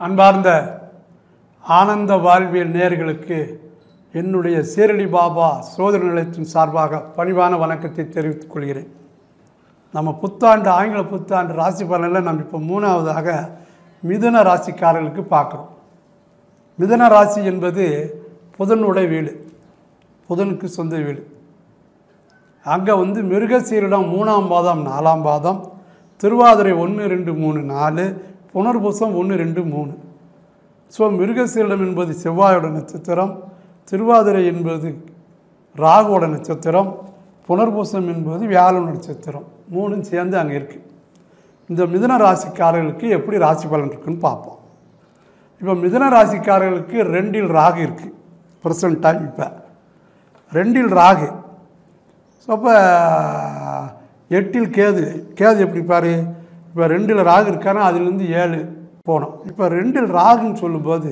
அன்பார்ந்த ஆனந்த வாழ்வியல் நேயர்களுக்கு என்னுடைய சீரடி பாபா சோதர நிலையத்தின் சார்பாக பணிவான வணக்கத்தை தெரிவித்துக் கொள்கிறேன். நம்ம புத்தாண்டு ஆங்கில புத்தாண்டு ராசி பலனில் நம்ம இப்போ மூணாவதாக மிதுன ராசிக்காரர்களுக்கு பார்க்குறோம். மிதுன ராசி என்பது புதனுடைய வீடு புதனுக்கு சொந்த வீடு. அங்கே வந்து மிருகசீரிடம் மூணாம் பாதம் நாலாம் பாதம் திருவாதிரை ஒன்று ரெண்டு மூணு நாலு புனர்பூசம் ஒன்று ரெண்டு மூணு. ஸோ மிருகசீலம் என்பது செவ்வாயோட நட்சத்திரம் திருவாதிரை என்பது ராகுவோட நட்சத்திரம் புனர்பூசம் என்பது வியாழன் நட்சத்திரம். மூணும் சேர்ந்து அங்கே இருக்குது இந்த மிதன ராசிக்காரர்களுக்கு எப்படி ராசி பலன் இருக்குன்னு பார்ப்போம். இப்போ மிதன ராசிக்காரர்களுக்கு ரெண்டில் ராகு இருக்குது ப்ரெசண்ட்டாக இப்போ. ரெண்டில் ராகு. ஸோ அப்போ எட்டில் கேது. கேது எப்படி பாரு? இப்போ ரெண்டில் ராகு இருக்கானா அதுலேருந்து ஏழு போனோம். இப்போ ரெண்டில் ராகுன்னு சொல்லும்போது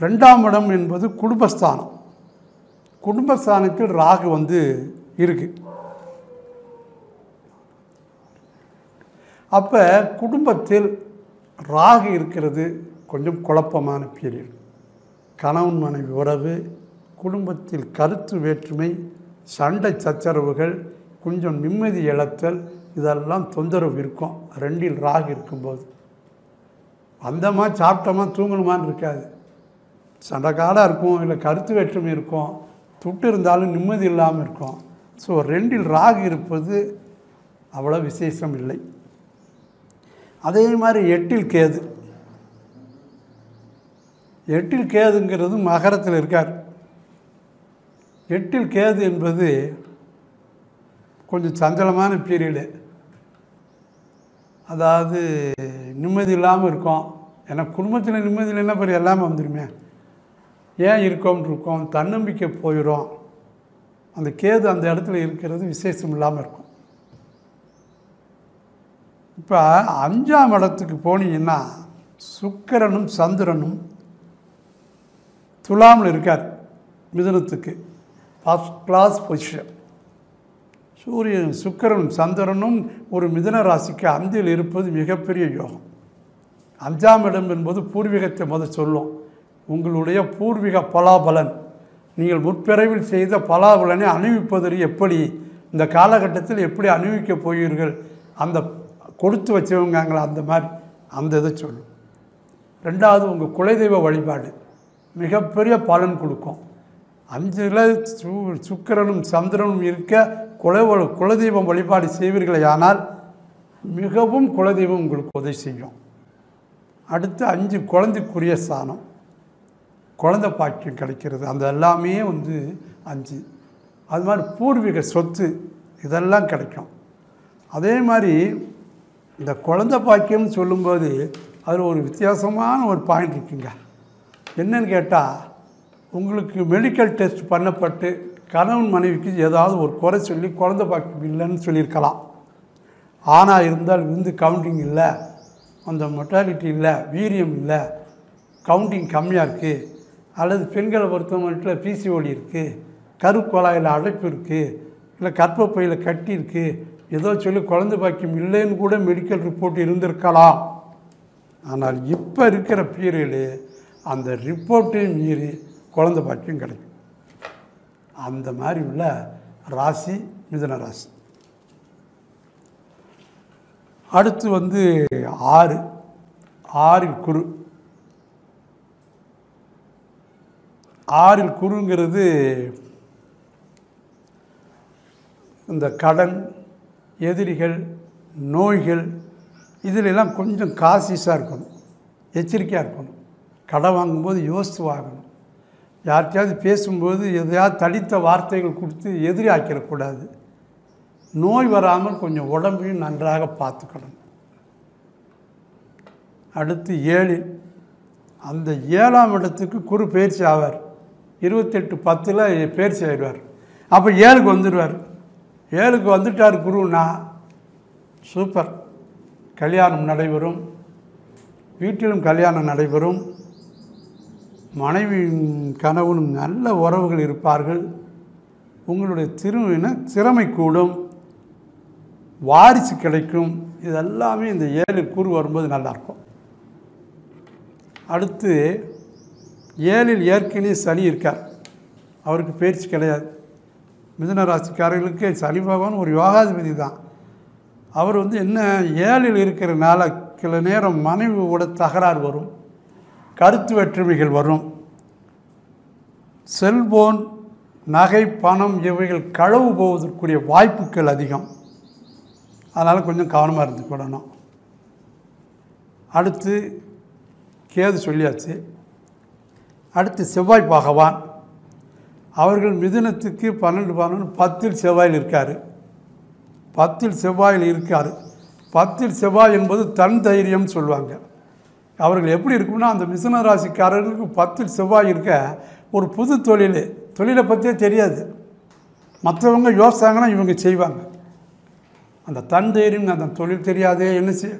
ரெண்டாம் இடம் என்பது குடும்பஸ்தானம். குடும்பஸ்தானத்தில் ராகு வந்து இருக்குது அப்போ குடும்பத்தில் ராகு இருக்கிறது கொஞ்சம் குழப்பமான பீரியட். கணவன் மனைவி உறவு குடும்பத்தில் கருத்து வேற்றுமை சண்டை சச்சரவுகள் கொஞ்சம் நிம்மதி இழத்தல் இதெல்லாம் தொந்தரவு இருக்கும். ரெண்டில் ராகு இருக்கும்போது. வந்தோமா சாப்பிட்டோமா தூங்கணுமான்னு இருக்காது. சண்டைக்காடாக இருக்கும் இல்லை கருத்து வேற்றுமை இருக்கும் துட்டு இருந்தாலும் நிம்மதி இல்லாமல் இருக்கும். ஸோ ரெண்டில் ராகு இருப்பது அவ்வளோ விசேஷம் இல்லை. அதே மாதிரி எட்டில் கேது. எட்டில் கேதுங்கிறது மகரத்தில் இருக்கார். எட்டில் கேது என்பது கொஞ்சம் சஞ்சலமான பீரியடு அதாவது நிம்மதி இல்லாமல் இருக்கும். ஏன்னா குடும்பத்தில் நிம்மதி இல்லைன்னா பிறகு எல்லாமே வந்துடுமே ஏன் இருக்கோம்னு இருக்கோம். தன்னம்பிக்கை போயிடும் அந்த கேது அந்த இடத்துல இருக்கிறது விசேஷம் இல்லாமல் இருக்கும். இப்போ அஞ்சாம் இடத்துக்கு போனீங்கன்னா சுக்கிரனும் சந்திரனும் துலாமில் இருக்கார் மிதுனத்துக்கு. ஃபஸ்ட் கிளாஸ் பொசிஷன் சூரியன் சுக்கிரனும் சந்திரனும் ஒரு மிதன ராசிக்கு அந்தியில் இருப்பது மிகப்பெரிய யோகம். அஞ்சாம் இடம் என்பது பூர்வீகத்தை முதல் சொல்லும். உங்களுடைய பூர்வீக பலாபலன். நீங்கள் முற்பிறவில் செய்த பலாபலனை அணிவிப்பதற்கு எப்படி இந்த காலகட்டத்தில் எப்படி அணிவிக்கப் போகிறீர்கள் அந்த கொடுத்து வச்சவங்காங்களா அந்த மாதிரி அந்த இதை சொல்லும். ரெண்டாவது உங்கள் குலதெய்வ வழிபாடு. மிகப்பெரிய பலன் கொடுக்கும். அஞ்சில் சு சுக்கிரனும் சந்திரனும் இருக்க குல குலதெய்வம் வழிபாடு செய்வீர்களே ஆனால் மிகவும் குலதெய்வம் உங்களுக்கு உதவி செய்யும். அடுத்து அஞ்சு குழந்தைக்குரிய சாணம். குழந்தை பாக்கியம் கிடைக்கிறது. அந்த எல்லாமே வந்து அஞ்சு. அது மாதிரி பூர்வீக சொத்து இதெல்லாம் கிடைக்கும். அதே மாதிரி இந்த குழந்தை பாக்கியம்னு சொல்லும்போது அதில் ஒரு வித்தியாசமான ஒரு பாயிண்ட் இருக்குங்க. என்னன்னு கேட்டால் உங்களுக்கு மெடிக்கல் டெஸ்ட் பண்ணப்பட்டு கணவன் மனைவிக்கு ஏதாவது ஒரு குறை சொல்லி குழந்தை பாக்கியம் இல்லைன்னு சொல்லியிருக்கலாம். ஆணாக இருந்தால் விந்து கவுண்டிங் இல்லை அந்த மொட்டாலிட்டி இல்லை வீரியம் இல்லை கவுண்டிங் கம்மியாக இருக்குது அல்லது பெண்களை பொறுத்தவரையில் பிசிஓடி இருக்குது கருக்குழாயில் அடைப்பு இருக்குது இல்லை கற்பப்பையில் கட்டி இருக்குது ஏதோ சொல்லி குழந்தை பாக்கியம் இல்லைன்னு கூட மெடிக்கல் ரிப்போர்ட் இருந்திருக்கலாம். ஆனால் இப்போ இருக்கிற பீரியடு அந்த ரிப்போர்ட்டையும் மீறி குழந்தை பாக்கியம் கிடைக்கும். அந்த மாதிரி உள்ள ராசி மிதன ராசி. அடுத்து வந்து ஆறு ஆறில் குரு. ஆறில் குருங்கிறது இந்த கடன் எதிரிகள் நோய்கள் இதிலெல்லாம் கொஞ்சம் காசிஸாக இருக்கணும் எச்சரிக்கையாக இருக்கணும். கடன் வாங்கும்போது யோசித்து வாங்கணும். யார்கிட்டயாவது பேசும்போது எதையாவது தடித்த வார்த்தைகள் கொடுத்து எதிரி ஆக்கிடக்கூடாது நோய் வராமல் கொஞ்சம் உடம்பையும் நன்றாக பார்த்துக்கணும். அடுத்து ஏழு அந்த ஏழாம் இடத்துக்கு குரு பயிற்சி ஆவார். இருபத்தெட்டு பத்தில் பயிற்சி ஆயிடுவார். அப்போ ஏழுக்கு வந்துடுவார். ஏழுக்கு வந்துட்டார் குருன்னா சூப்பர். கல்யாணம் நடைபெறும். வீட்டிலும் கல்யாணம் நடைபெறும். மனைவியும் கணவனும் நல்ல உறவுகள் இருப்பார்கள். உங்களுடைய திருமண திறமை கூடும். வாரிசு கிடைக்கும். இதெல்லாமே இந்த ஏழு கூறு வரும்போது நல்லாயிருக்கும். அடுத்து ஏழில் ஏற்கனவே சளி இருக்கார். அவருக்கு பயிற்சி கிடையாது. மிதுன ராசிக்காரர்களுக்கு சளி பகவான் ஒரு யோகாதிபதி தான். அவர் வந்து என்ன ஏழில் இருக்கிறனால சில நேரம் மனைவியோட தகராறு வரும். கருத்து வேற்றுமைகள் வரும். செல்போன் நகை பணம் இவைகள் களவு போவதற்குரிய வாய்ப்புகள் அதிகம். அதனால் கொஞ்சம் கவனமாக இருந்துக்கொள்ளணும் அடுத்து கேது சொல்லியாச்சு. அடுத்து செவ்வாய் பகவான். அவர்கள் மிதுனத்துக்கு பன்னெண்டு பன்னெண்டு பத்தில் செவ்வாயில் இருக்கார். பத்தில் செவ்வாயில் இருக்கார். பத்தில் செவ்வாய் என்பது தன் தைரியம் சொல்லுவாங்க. அவர்கள் எப்படி இருக்கும்னா அந்த மிதுன ராசிக்காரர்களுக்கு பத்தில் செவ்வாய் இருக்க ஒரு புது தொழில் தொழிலை பற்றியே தெரியாது. மற்றவங்க யோசிச்சாங்கன்னா இவங்க செய்வாங்க. அந்த தன் தைரியம் அந்த தொழில் தெரியாதே என்ன செய்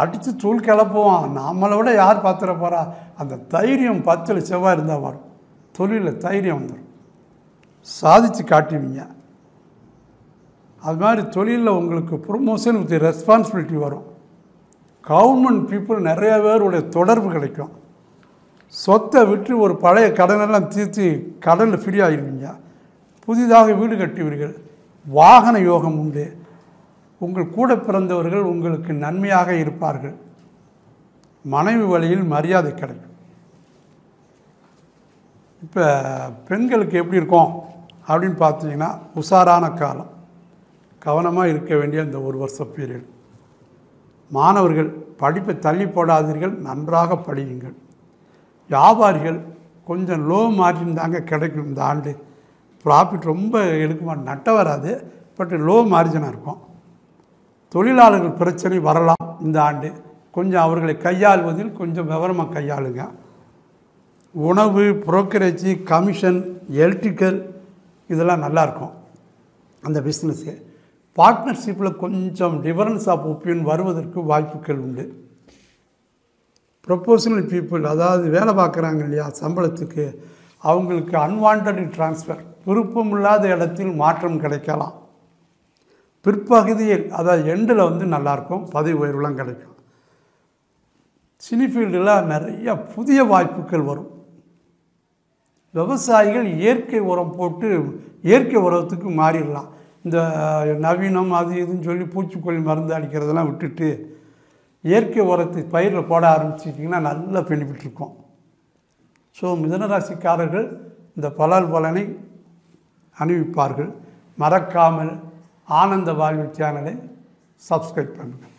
அடித்து தூள் கிளப்புவான். நம்மளை விட யார் பார்த்துட போகிறா அந்த தைரியம் பத்தில் செவ்வாய் இருந்தால் வரும். தொழிலில் தைரியம் வந்துடும் சாதித்து காட்டுவீங்க. அது மாதிரி தொழிலில் உங்களுக்கு ப்ரொமோஷன் வித் ரெஸ்பான்சிபிலிட்டி வரும். கவர்மெண்ட் பீப்புள் நிறைய பேருடைய தொடர்பு கிடைக்கும். சொத்தை விற்று ஒரு பழைய கடனெல்லாம் தீர்த்து கடனில் ஃப்ரீயாகிருவீங்க புதிதாக வீடு கட்டுவீர்கள். வாகன யோகம் உண்டு. உங்கள் கூட பிறந்தவர்கள் உங்களுக்கு நன்மையாக இருப்பார்கள். மனைவி வழியில் மரியாதை கிடைக்கும். இப்போ பெண்களுக்கு எப்படி இருக்கும் அப்படின்னு பார்த்தீங்கன்னா உஷாரான காலம். கவனமாக இருக்க வேண்டிய இந்த ஒரு வருஷ பீரியட் மாணவர்கள் படிப்பை தள்ளி போடாதீர்கள் நன்றாக படியுங்கள். வியாபாரிகள் கொஞ்சம் லோ மார்ஜின் தாங்க கிடைக்கும் இந்த ஆண்டு. ப்ராஃபிட் ரொம்ப எடுக்குமா நட்ட வராது பட் லோ மார்ஜினாக இருக்கும். தொழிலாளர்கள் பிரச்சனை வரலாம் இந்த ஆண்டு. கொஞ்சம் அவர்களை கையாள்வதில் கொஞ்சம் விவரமாக கையாளுங்க. உணவு புரோக்கரேஜி கமிஷன் எலக்ட்ரிக்கல் இதெல்லாம் நல்லாயிருக்கும் அந்த பிஸ்னஸ்ஸு பார்ட்னர்ஷிப்பில் கொஞ்சம் டிஃபரன்ஸ் ஆஃப் ஒப்பீனியன் வருவதற்கு வாய்ப்புகள் உண்டு. ப்ரொபோஷனல் பீப்புள் அதாவது வேலை பார்க்குறாங்க இல்லையா சம்பளத்துக்கு அவங்களுக்கு அன்வான்ட் ட்ரான்ஸ்ஃபர் விருப்பமில்லாத இடத்தில் மாற்றம் கிடைக்கலாம். பிற்பகுதியில் அதாவது எண்டில் வந்து நல்லாயிருக்கும் பதவி உயர்வுலாம் கிடைக்கும். சினி ஃபீல்டில் நிறைய புதிய வாய்ப்புகள் வரும். விவசாயிகள் இயற்கை உரம் போட்டு இயற்கை உரத்துக்கு மாறிடலாம். இந்த நவீனம் அது இதுன்னு சொல்லி பூச்சிக்கொல்லி மருந்து அடிக்கிறதெல்லாம் விட்டுட்டு இயற்கை உரத்தை பயிரில் போட ஆரம்பிச்சிட்டிங்கன்னா நல்ல பெனிஃபிட் இருக்கும். ஸோ மிதனராசிக்காரர்கள் இந்த பலால் பலனை அணிவிப்பார்கள். மறக்காமல் ஆனந்த வாழ்வு சேனலை சப்ஸ்கிரைப் பண்ணுங்கள்